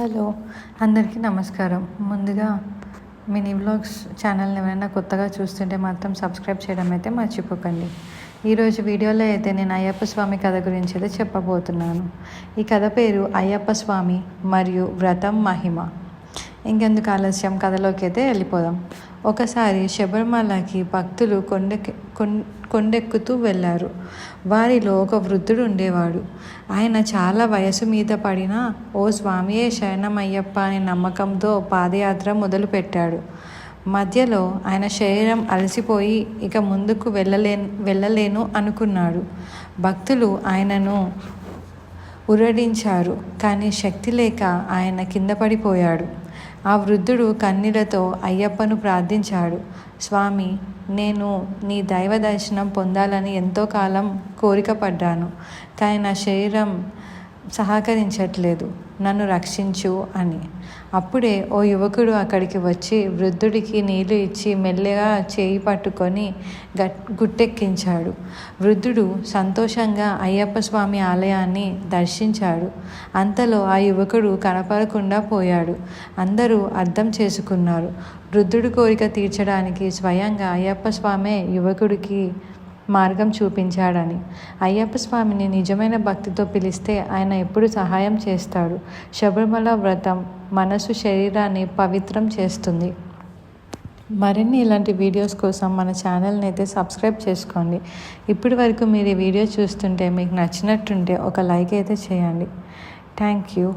Hello అందరికీ నమస్కారం. ముందుగా మినీ వ్లాగ్స్ ఛానల్ని ఎవరైనా కొత్తగా చూస్తుంటే మాత్రం సబ్స్క్రైబ్ చేయడం అయితే మర్చిపోకండి. ఈరోజు వీడియోలో అయితే నేను అయ్యప్ప స్వామి కథ గురించి అయితే చెప్పబోతున్నాను. ఈ కథ పేరు అయ్యప్ప స్వామి మరియు వ్రతం మహిమ. ఇంకెందుకు ఆలస్యం? కథలోకి అయితే వెళ్ళిపోదాం. ఒకసారి శబరిమలకి భక్తులు కొండెక్ కొండెక్కుతూ వెళ్ళారు. వారిలో ఒక వృద్ధుడు ఉండేవాడు. ఆయన చాలా వయసు మీద పడిన ఓ స్వామియే శరణమయ్యప్ప అనే నమ్మకంతో పాదయాత్ర మొదలుపెట్టాడు. మధ్యలో ఆయన శరీరం అలసిపోయి ఇక ముందుకు వెళ్ళలే వెళ్ళలేను అనుకున్నాడు. భక్తులు ఆయనను ఉరడించారు కానీ శక్తి లేక ఆయన కింద పడిపోయాడు. ఆ వృద్ధుడు కన్నీళ్ళతో అయ్యప్పను ప్రార్థించాడు. స్వామి నేను నీ దైవ దర్శనం పొందాలని ఎంతో కాలం కోరిక పడ్డాను. కానీ నా శరీరం సహకరించట్లేదు. నన్ను రక్షించు అని. అప్పుడే ఓ యువకుడు అక్కడికి వచ్చి వృద్ధుడికి నీళ్ళు ఇచ్చి మెల్లగా చేయి పట్టుకొని గట్ గుట్టెక్కించాడు. వృద్ధుడు సంతోషంగా అయ్యప్ప స్వామి ఆలయాన్ని దర్శించాడు. అంతలో ఆ యువకుడు కనపడకుండా పోయాడు. అందరూ అర్థం చేసుకున్నారు. వృద్ధుడి కోరిక తీర్చడానికి స్వయంగా అయ్యప్ప స్వామే యువకుడికి మార్గం చూపించాడని. అయ్యప్ప స్వామిని నిజమైన భక్తితో పిలిస్తే ఆయన ఎప్పుడు సహాయం చేస్తాడు. శబరిమల వ్రతం మనసు శరీరాన్ని పవిత్రం చేస్తుంది. మరిన్ని ఇలాంటి వీడియోస్ కోసం మన ఛానల్ని అయితే సబ్స్క్రైబ్ చేసుకోండి. ఇప్పటి వరకు మీరు ఈ వీడియో చూస్తుంటే మీకు నచ్చినట్టుంటే ఒక లైక్ అయితే చేయండి. Thank you.